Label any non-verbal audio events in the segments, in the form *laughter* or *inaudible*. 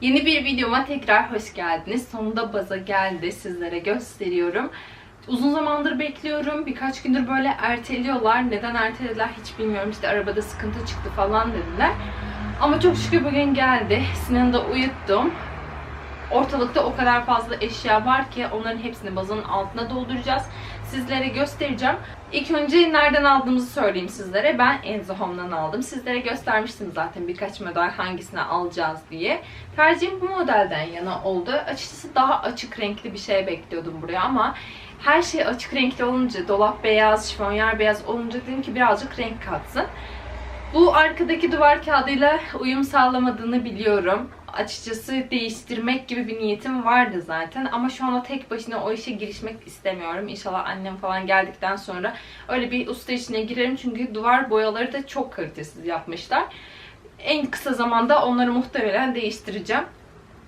Yeni bir videoma tekrar hoş geldiniz. Sonunda baza geldi. Sizlere gösteriyorum. Uzun zamandır bekliyorum. Birkaç gündür böyle erteliyorlar. Neden ertelediler hiç bilmiyorum. İşte arabada sıkıntı çıktı falan dediler. Ama çok şükür bugün geldi. Sinan'ı da uyuttum. Ortalıkta o kadar fazla eşya var ki onların hepsini bazanın altına dolduracağız. Sizlere göstereceğim. İlk önce nereden aldığımızı söyleyeyim sizlere. Ben Enzo Home'dan aldım. Sizlere göstermiştim zaten birkaç model hangisini alacağız diye. Tercihim bu modelden yana oldu. Açıkçası daha açık renkli bir şey bekliyordum buraya ama her şey açık renkli olunca, dolap beyaz, şifonyer beyaz olunca dedim ki birazcık renk katsın. Bu arkadaki duvar kağıdıyla uyum sağlamadığını biliyorum. Açıkçası değiştirmek gibi bir niyetim vardı zaten. Ama şu anda tek başına o işe girişmek istemiyorum. İnşallah annem falan geldikten sonra öyle bir usta işine girerim. Çünkü duvar boyaları da çok kalitesiz yapmışlar. En kısa zamanda onları muhtemelen değiştireceğim.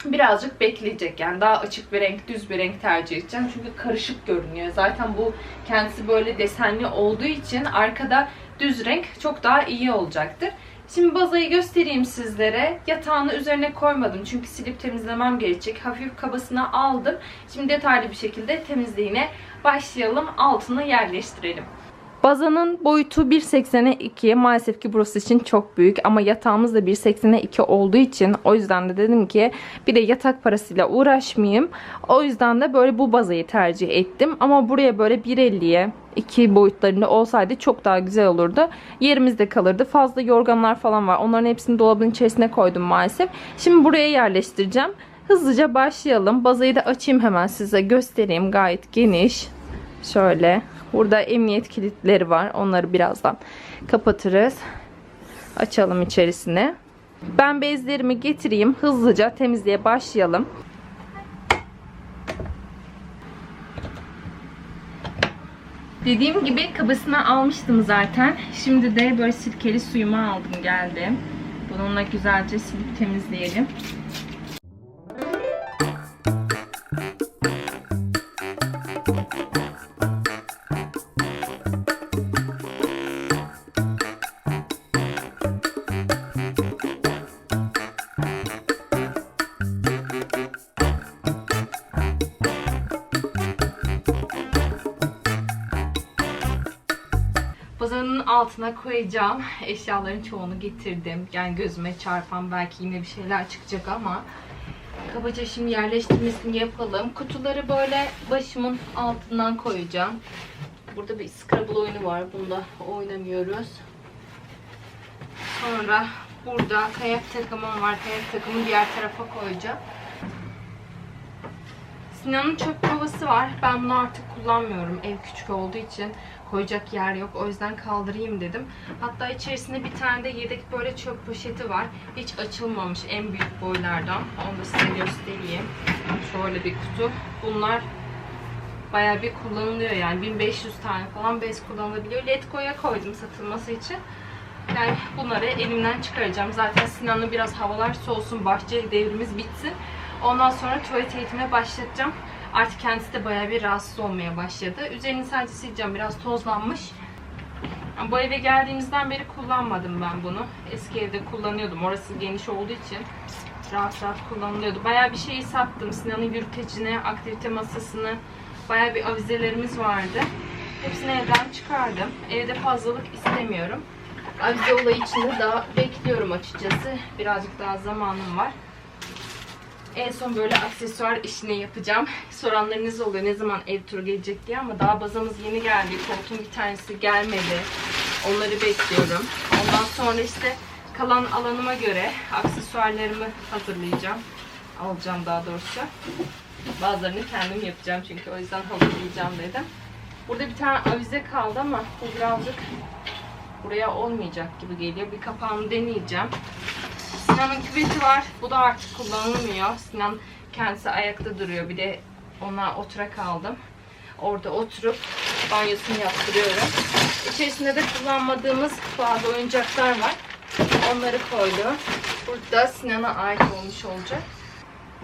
Birazcık bekleyecek yani daha açık bir renk, düz bir renk tercih edeceğim. Çünkü karışık görünüyor. Zaten bu kendisi böyle desenli olduğu için arkada düz renk çok daha iyi olacaktır. Şimdi bazayı göstereyim sizlere. Yatağını üzerine koymadım çünkü silip temizlemem gerekecek. Hafif kabasına aldım. Şimdi detaylı bir şekilde temizliğine başlayalım. Altını yerleştirelim. Bazanın boyutu 1.80'e 2. Maalesef ki burası için çok büyük ama yatağımız da 1.80'e 2 olduğu için o yüzden de dedim ki bir de yatak parasıyla uğraşmayayım. O yüzden de böyle bu bazayı tercih ettim. Ama buraya böyle 1.50'ye iki boyutlarında olsaydı çok daha güzel olurdu. Yerimizde kalırdı. Fazla yorganlar falan var. Onların hepsini dolabın içerisine koydum maalesef. Şimdi buraya yerleştireceğim. Hızlıca başlayalım. Bazayı da açayım hemen size göstereyim. Gayet geniş. Şöyle. Burada emniyet kilitleri var. Onları birazdan kapatırız. Açalım içerisine. Ben bezlerimi getireyim. Hızlıca temizliğe başlayalım. Dediğim gibi kabasına almıştım zaten. Şimdi de böyle sirkeli suyumu aldım geldim. Bununla güzelce silip temizleyelim. Altına koyacağım. Eşyaların çoğunu getirdim. Yani gözüme çarpan belki yine bir şeyler çıkacak ama kabaca şimdi yerleştirmesini yapalım. Kutuları böyle başımın altından koyacağım. Burada bir Scrabble oyunu var. Bunda oynamıyoruz. Sonra burada kayak takımım var. Kayak takımı diğer tarafa koyacağım. Sinan'ın çöp kovası var. Ben bunu artık kullanmıyorum. Ev küçük olduğu için koyacak yer yok. O yüzden kaldırayım dedim. Hatta içerisinde bir tane de yedek böyle çöp poşeti var. Hiç açılmamış en büyük boylardan. Onu da size göstereyim. Şöyle bir kutu. Bunlar bayağı bir kullanılıyor yani. 1500 tane falan bez kullanılabiliyor. Letgo'ya koydum satılması için. Yani bunları elimden çıkaracağım. Zaten Sinan'la biraz havalar soğusun, bahçe devrimiz bitsin. Ondan sonra tuvalet eğitimine başlatacağım. Artık kendisi de bayağı bir rahatsız olmaya başladı. Üzerini sadece sileceğim. Biraz tozlanmış. Bu eve geldiğimizden beri kullanmadım ben bunu. Eski evde kullanıyordum. Orası geniş olduğu için rahat rahat kullanılıyordu. Bayağı bir şeyi sattım. Sinan'ın yürütecini, aktivite masasını, bayağı bir avizelerimiz vardı. Hepsini evden çıkardım. Evde fazlalık istemiyorum. Avize olayı için de daha bekliyorum açıkçası. Birazcık daha zamanım var. En son böyle aksesuar işini yapacağım. *laughs* Soranlarınız oluyor ne zaman ev turu gelecek diye ama daha bazamız yeni geldi. Koltuğun bir tanesi gelmedi. Onları bekliyorum. Ondan sonra işte kalan alanıma göre aksesuarlarımı hazırlayacağım. Alacağım daha doğrusu. Bazılarını kendim yapacağım çünkü o yüzden hazırlayacağım dedim. Burada bir tane avize kaldı ama bu birazcık buraya olmayacak gibi geliyor. Bir kapağını deneyeceğim. Sinan'ın küveti var. Bu da artık kullanılmıyor. Sinan kendisi ayakta duruyor. Bir de ona otura kaldım. Orada oturup banyosunu yaptırıyorum. İçerisinde de kullanmadığımız bazı oyuncaklar var. Onları koydum. Burada Sinan'a ait olmuş olacak.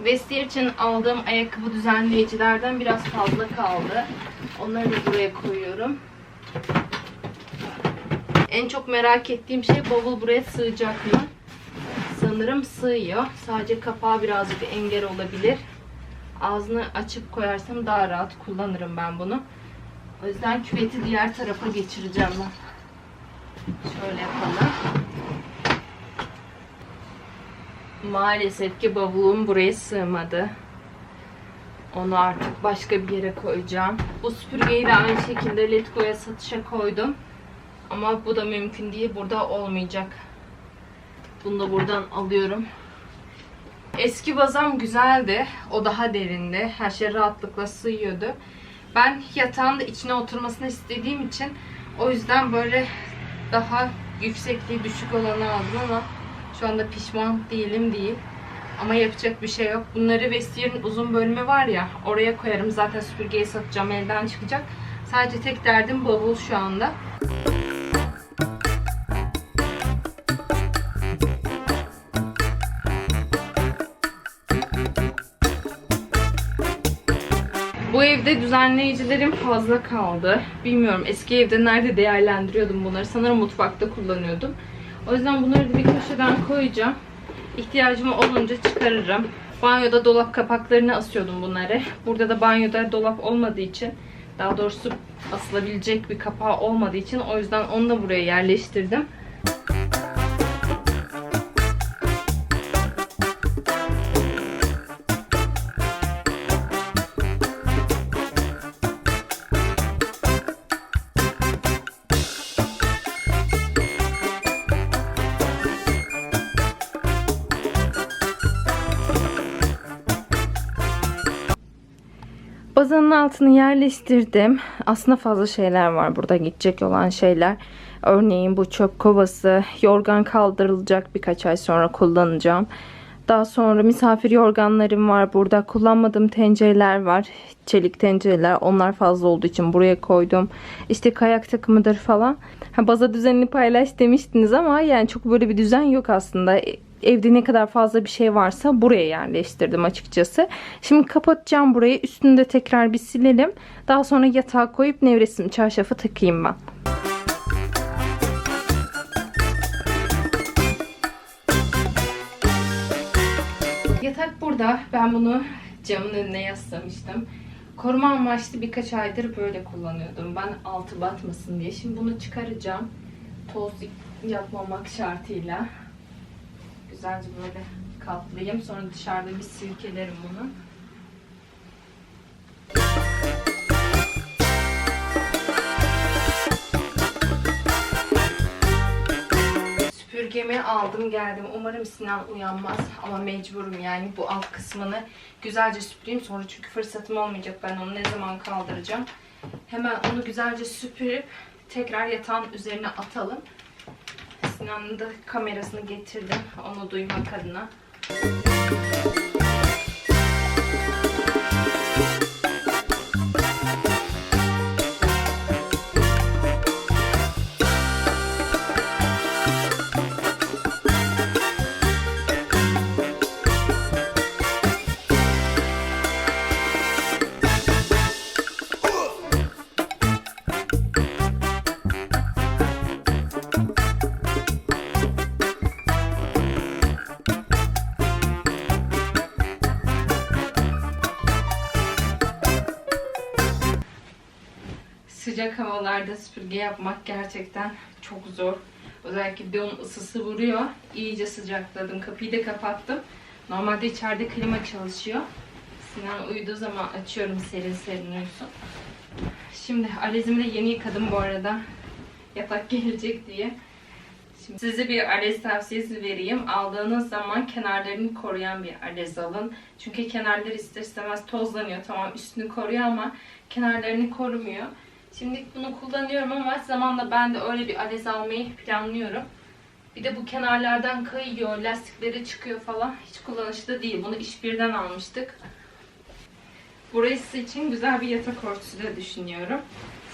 Vestiyer için aldığım ayakkabı düzenleyicilerden biraz fazla kaldı. Onları da buraya koyuyorum. En çok merak ettiğim şey bavul buraya sığacak mı? Kullanırım. Sığıyor. Sadece kapağı birazcık engel olabilir. Ağzını açıp koyarsam daha rahat kullanırım ben bunu. O yüzden küveti diğer tarafa geçireceğim ben. Şöyle yapalım. Maalesef ki bavulum buraya sığmadı. Onu artık başka bir yere koyacağım. Bu süpürgeyi de aynı şekilde Letgo'ya satışa koydum. Ama bu da mümkün değil. Burada olmayacak. Bunu da buradan alıyorum. Eski bazam güzeldi. O daha derindi. Her şey rahatlıkla sığıyordu. Ben yatağın da içine oturmasını istediğim için o yüzden böyle daha yüksekliği düşük olanı aldım ama şu anda pişman değilim değil. Ama yapacak bir şey yok. Bunları vestiyer'in uzun bölümü var ya oraya koyarım. Zaten süpürgeyi satacağım elden çıkacak. Sadece tek derdim bavul şu anda. Evde düzenleyicilerim fazla kaldı. Bilmiyorum eski evde nerede değerlendiriyordum bunları. Sanırım mutfakta kullanıyordum. O yüzden bunları bir köşeden koyacağım. İhtiyacım olunca çıkarırım. Banyoda dolap kapaklarını asıyordum bunları. Burada da banyoda dolap olmadığı için daha doğrusu asılabilecek bir kapağı olmadığı için o yüzden onu da buraya yerleştirdim. Bazanın altını yerleştirdim. Aslında fazla şeyler var burada gidecek olan şeyler. Örneğin bu çöp kovası, yorgan kaldırılacak birkaç ay sonra kullanacağım. Daha sonra misafir yorganlarım var. Burada kullanmadığım tencereler var. Çelik tencereler. Onlar fazla olduğu için buraya koydum. İşte kayak takımıdır falan. Ha, baza düzenini paylaş demiştiniz ama yani çok böyle bir düzen yok aslında evde ne kadar fazla bir şey varsa buraya yerleştirdim açıkçası. Şimdi kapatacağım burayı. Üstünü de tekrar bir silelim. Daha sonra yatağa koyup nevresim çarşafı takayım ben. Burada. Ben bunu camın önüne yaslamıştım. Koruma amaçlı birkaç aydır böyle kullanıyordum. Ben altı batmasın diye. Şimdi bunu çıkaracağım. Toz yapmamak şartıyla güzelce böyle katlayayım. Sonra dışarıda bir silkelerim bunu. Süpürgemi aldım geldim. Umarım Sinan uyanmaz ama mecburum yani bu alt kısmını güzelce süpüreyim. Sonra çünkü fırsatım olmayacak. Ben onu ne zaman kaldıracağım. Hemen onu güzelce süpürüp tekrar yatağın üzerine atalım. Sinan'ın da kamerasını getirdim. Onu duymak adına. Sıcak havalarda süpürge yapmak gerçekten çok zor. Özellikle bir de onun ısısı vuruyor. İyice sıcakladım. Kapıyı da kapattım. Normalde içeride klima çalışıyor. Sinan uyuduğu zaman açıyorum serin serin uyusun. Şimdi alezimi de yeni yıkadım bu arada. Yatak *laughs* gelecek diye. Şimdi size bir alez tavsiyesi vereyim. Aldığınız zaman kenarlarını koruyan bir alez alın. Çünkü kenarları ister istemez tozlanıyor. Tamam üstünü koruyor ama kenarlarını korumuyor. Şimdi bunu kullanıyorum ama zamanla ben de öyle bir alez almayı planlıyorum. Bir de bu kenarlardan kayıyor, lastikleri çıkıyor falan. Hiç kullanışlı değil. Bunu iş birden almıştık. Burası için güzel bir yatak örtüsü de düşünüyorum.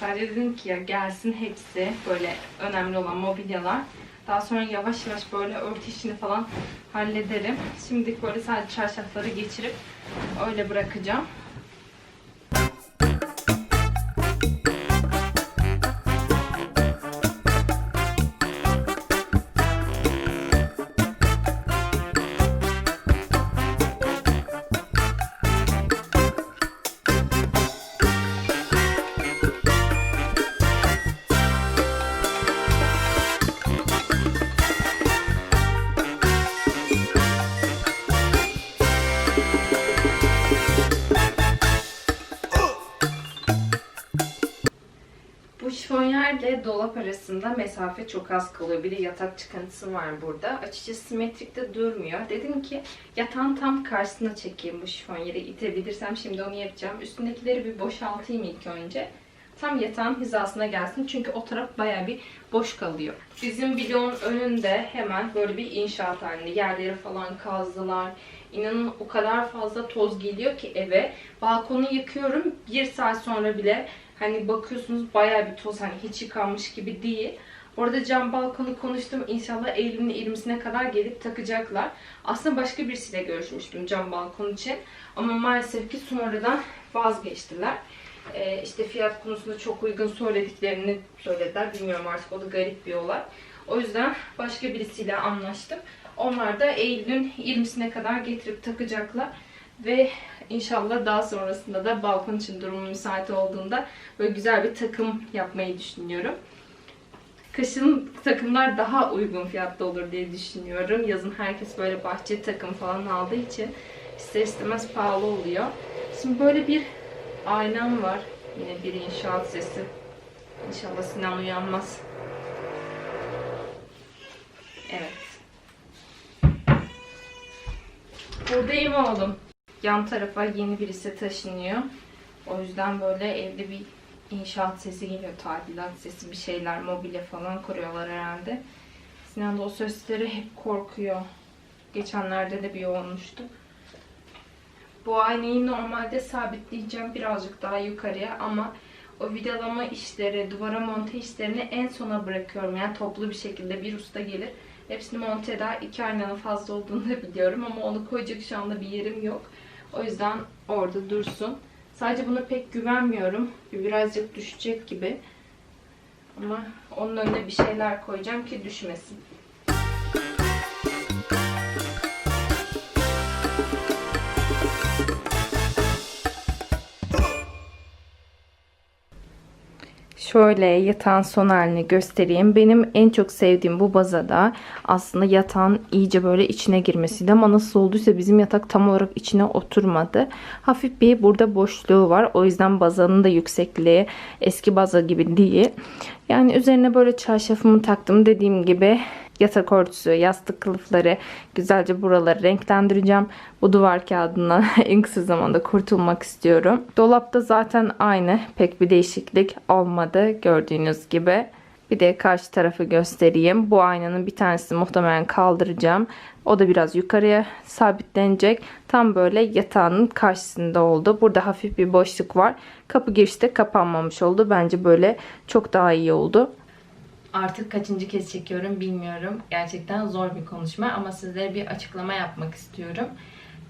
Sadece dedim ki ya gelsin hepsi böyle önemli olan mobilyalar. Daha sonra yavaş yavaş böyle örtü işini falan hallederim. Şimdilik böyle sadece çarşafları geçirip öyle bırakacağım. Arasında mesafe çok az kalıyor. Bir de yatak çıkıntısı var burada. Açıkçası simetrikte durmuyor. Dedim ki yatağın tam karşısına çekeyim bu şifon yeri. İtebilirsem şimdi onu yapacağım. Üstündekileri bir boşaltayım ilk önce. Tam yatağın hizasına gelsin. Çünkü o taraf baya bir boş kalıyor. Bizim bloğun önünde hemen böyle bir inşaat halinde. Yerleri falan kazdılar. İnanın o kadar fazla toz geliyor ki eve. Balkonu yıkıyorum. Bir saat sonra bile hani bakıyorsunuz baya bir toz. Hani hiç yıkanmış gibi değil. Orada cam balkonu konuştum. İnşallah Eylül'ün 20'sine kadar gelip takacaklar. Aslında başka birisiyle görüşmüştüm cam balkon için. Ama maalesef ki sonradan vazgeçtiler. Ee, işte fiyat konusunda çok uygun söylediklerini söylediler. Bilmiyorum artık o da garip bir olay. O yüzden başka birisiyle anlaştım. Onlar da Eylül'ün 20'sine kadar getirip takacaklar. Ve inşallah daha sonrasında da balkon için durumu müsait olduğunda böyle güzel bir takım yapmayı düşünüyorum. Kışın takımlar daha uygun fiyatta olur diye düşünüyorum. Yazın herkes böyle bahçe takım falan aldığı için ister istemez pahalı oluyor. Şimdi böyle bir aynam var. Yine bir inşaat sesi. İnşallah Sinan uyanmaz. Evet. Buradayım oğlum. Yan tarafa yeni birisi taşınıyor. O yüzden böyle evde bir inşaat sesi geliyor. Tadilat sesi bir şeyler, mobilya falan kuruyorlar herhalde. Sinan da o sesleri hep korkuyor. Geçenlerde de bir olmuştu. Bu aynayı normalde sabitleyeceğim birazcık daha yukarıya ama o vidalama işleri, duvara monte işlerini en sona bırakıyorum. Yani toplu bir şekilde bir usta gelir. Hepsini monte eder. İki aynanın fazla olduğunu da biliyorum ama onu koyacak şu anda bir yerim yok. O yüzden orada dursun. Sadece buna pek güvenmiyorum. Birazcık düşecek gibi. Ama onun önüne bir şeyler koyacağım ki düşmesin. Şöyle yatağın son halini göstereyim. Benim en çok sevdiğim bu bazada aslında yatağın iyice böyle içine girmesiydi ama nasıl olduysa bizim yatak tam olarak içine oturmadı. Hafif bir burada boşluğu var. O yüzden bazanın da yüksekliği eski baza gibi değil. Yani üzerine böyle çarşafımı taktım. Dediğim gibi yatak örtüsü, yastık kılıfları güzelce buraları renklendireceğim. Bu duvar kağıdından *laughs* en kısa zamanda kurtulmak istiyorum. Dolapta zaten aynı. Pek bir değişiklik olmadı gördüğünüz gibi. Bir de karşı tarafı göstereyim. Bu aynanın bir tanesini muhtemelen kaldıracağım. O da biraz yukarıya sabitlenecek. Tam böyle yatağının karşısında oldu. Burada hafif bir boşluk var. Kapı girişte kapanmamış oldu. Bence böyle çok daha iyi oldu. Artık kaçıncı kez çekiyorum bilmiyorum. Gerçekten zor bir konuşma ama sizlere bir açıklama yapmak istiyorum.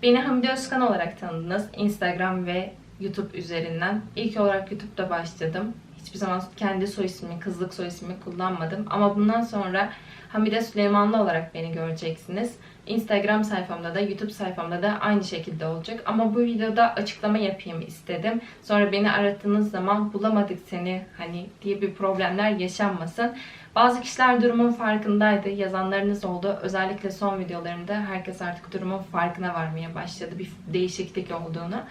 Beni Hamide Özkan olarak tanıdınız. Instagram ve YouTube üzerinden. İlk olarak YouTube'da başladım. Hiçbir zaman kendi soy ismimi, kızlık soy ismimi kullanmadım. Ama bundan sonra Hamide Süleymanlı olarak beni göreceksiniz. Instagram sayfamda da YouTube sayfamda da aynı şekilde olacak. Ama bu videoda açıklama yapayım istedim. Sonra beni arattığınız zaman bulamadık seni hani diye bir problemler yaşanmasın. Bazı kişiler durumun farkındaydı. Yazanlarınız oldu. Özellikle son videolarımda herkes artık durumun farkına varmaya başladı. Bir değişiklik olduğunu.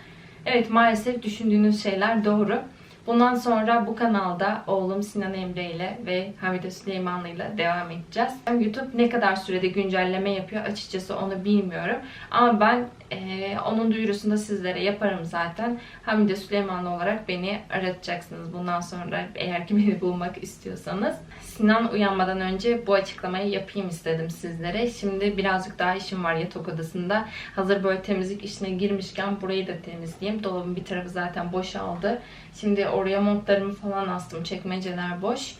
Evet maalesef düşündüğünüz şeyler doğru. Bundan sonra bu kanalda oğlum Sinan Emre ile ve Hamide Süleymanlı ile devam edeceğiz. YouTube ne kadar sürede güncelleme yapıyor açıkçası onu bilmiyorum. Ama ben e, onun duyurusunu da sizlere yaparım zaten. Hamide Süleymanlı olarak beni aratacaksınız bundan sonra eğer ki beni bulmak istiyorsanız. Sinan uyanmadan önce bu açıklamayı yapayım istedim sizlere. Şimdi birazcık daha işim var yatak odasında. Hazır böyle temizlik işine girmişken burayı da temizleyeyim. Dolabın bir tarafı zaten boşaldı. Şimdi oraya montlarımı falan astım. Çekmeceler boş.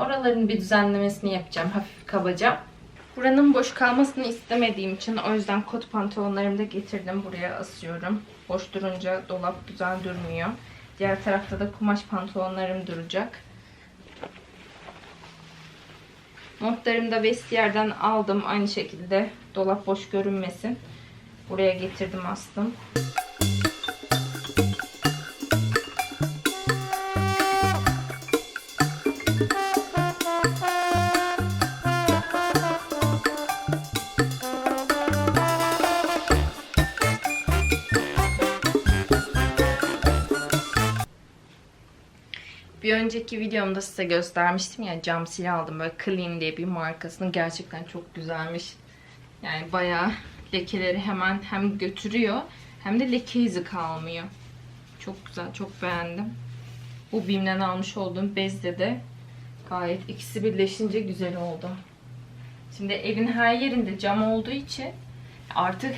Oraların bir düzenlemesini yapacağım. Hafif kabaca. Buranın boş kalmasını istemediğim için o yüzden kot pantolonlarımı da getirdim. Buraya asıyorum. Boş durunca dolap güzel durmuyor. Diğer tarafta da kumaş pantolonlarım duracak. Montlarımı da vestiyerden aldım. Aynı şekilde dolap boş görünmesin. Buraya getirdim astım. Bir önceki videomda size göstermiştim ya cam sil aldım böyle Clean diye bir markasının gerçekten çok güzelmiş. Yani bayağı lekeleri hemen hem götürüyor hem de leke izi kalmıyor. Çok güzel, çok beğendim. Bu Bim'den almış olduğum bezde de gayet ikisi birleşince güzel oldu. Şimdi evin her yerinde cam olduğu için artık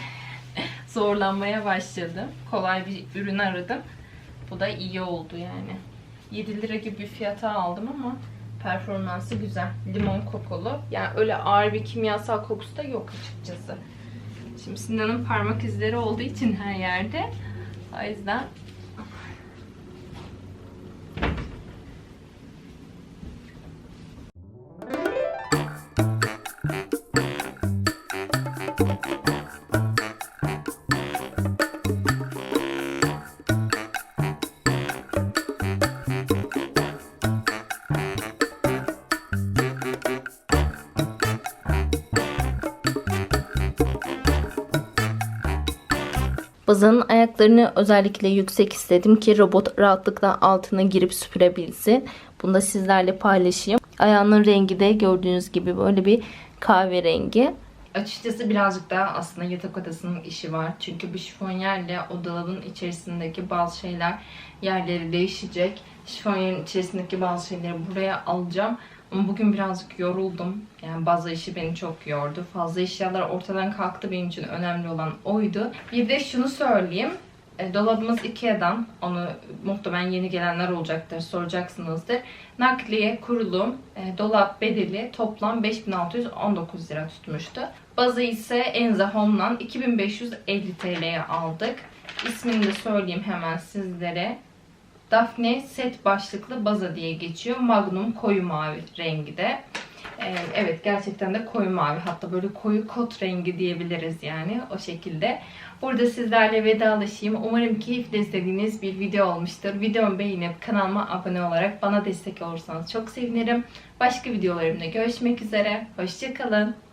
*laughs* zorlanmaya başladım. Kolay bir ürün aradım. Bu da iyi oldu yani. 7 lira gibi bir fiyata aldım ama performansı güzel. Limon kokulu. Yani öyle ağır bir kimyasal kokusu da yok açıkçası. Şimdi Sinan'ın parmak izleri olduğu için her yerde. O yüzden Bazanın ayaklarını özellikle yüksek istedim ki robot rahatlıkla altına girip süpürebilsin. Bunu da sizlerle paylaşayım. Ayağının rengi de gördüğünüz gibi böyle bir kahverengi. Açıkçası birazcık daha aslında yatak odasının işi var. Çünkü bu şifonyerle o içerisindeki bazı şeyler yerleri değişecek. Şifonyerin içerisindeki bazı şeyleri buraya alacağım. Ama bugün birazcık yoruldum. Yani bazı işi beni çok yordu. Fazla eşyalar ortadan kalktı benim için önemli olan oydu. Bir de şunu söyleyeyim. E, Dolabımız Ikea'dan. Onu muhtemelen yeni gelenler olacaktır. Soracaksınızdır. Nakliye, kurulum, e, dolap bedeli toplam 5619 lira tutmuştu. Bazı ise Enza Home'dan 2550 TL'ye aldık. İsmini de söyleyeyim hemen sizlere. Daphne set başlıklı baza diye geçiyor. Magnum koyu mavi rengi de. Ee, evet gerçekten de koyu mavi. Hatta böyle koyu kot rengi diyebiliriz yani o şekilde. Burada sizlerle vedalaşayım. Umarım keyifle izlediğiniz bir video olmuştur. Videomu beğenip kanalıma abone olarak bana destek olursanız çok sevinirim. Başka videolarımda görüşmek üzere. Hoşçakalın.